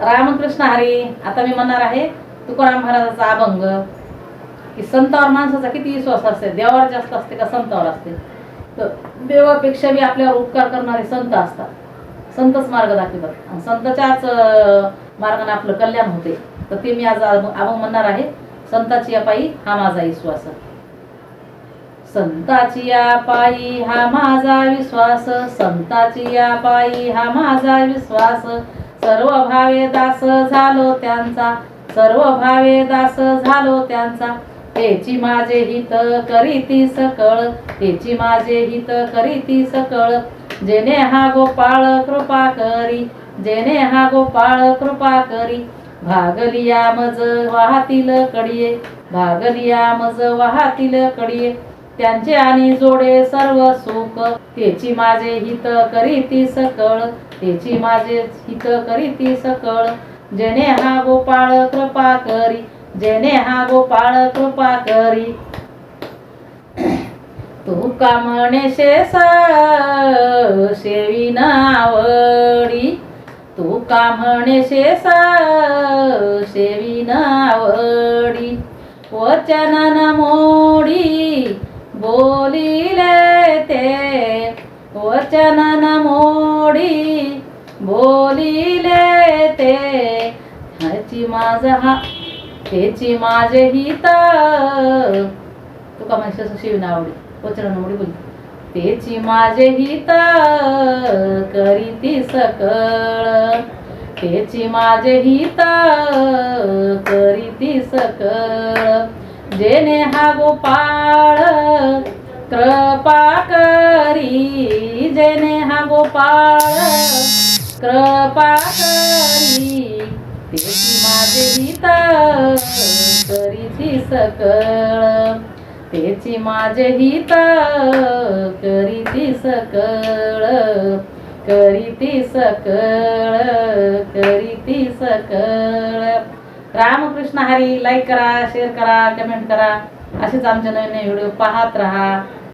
रामकृष्ण हरी आता मी म्हणणार आहे तुकाराम महाराजाचा अभंग. की संतावर माणसाचा किती विश्वास असते? देवावर जास्त असते का संतावर असते? तर देवापेक्षा बी आपल्यावर उपकार करणारे संत असतात. संतच मार्ग दाखवतात. आणि संताच्याच मार्गाने आपलं कल्याण होते. तर ते मी आज अभंग अभंग म्हणणार आहे. संताची या पायी हा माझा विश्वास संताची या पायी हा माझा विश्वास. संताची या पायी हा माझा विश्वास. सर्व भावे दास झालो त्यांचा. सर्व भावे दास झालो त्यांचा. त्याची माझे हित करीती सकळ. तेची माझे हित करीती सकळ. जेने हा गोपाळ कृपा करी जेने हा गोपाळ कृपा करी. भागलिया मज वाहतील कडिये भागलिया मज वाहतील कडिये. त्यांचे आणि जोडे सर्व सुख. त्याची माझे हित करीती सकळ. त्याची माझे हित करीती सकळ. जेने हा गोपाळ कृपा करी. जेने हा गोपाळ कृपा करी. तू का म्हणे शेस शेवी आवडी तू का म्हणे शेस शेवी नावडी? वचन मोडी. बोलिले ते वचन मोडी. बोलिले ते ह्याची माझा हा त्याची माझे हित. तुका म्हणजे शिवन आवडी. वचन आवडी बोल. त्याची माझे हित करीती सकळ. त्याची माझे हित करीती सकळ. जेने हा गोपाळ कृपाळ कृपा करी तेची माझे हित करीती सकळ तेची माझे हित करीती सकळ करीती सकळ करीती सकळ रामकृष्ण हरी लाईक करा शेअर करा कमेंट करा. असेच आमचे नवीन नवीन व्हिडिओ पाहत राहा.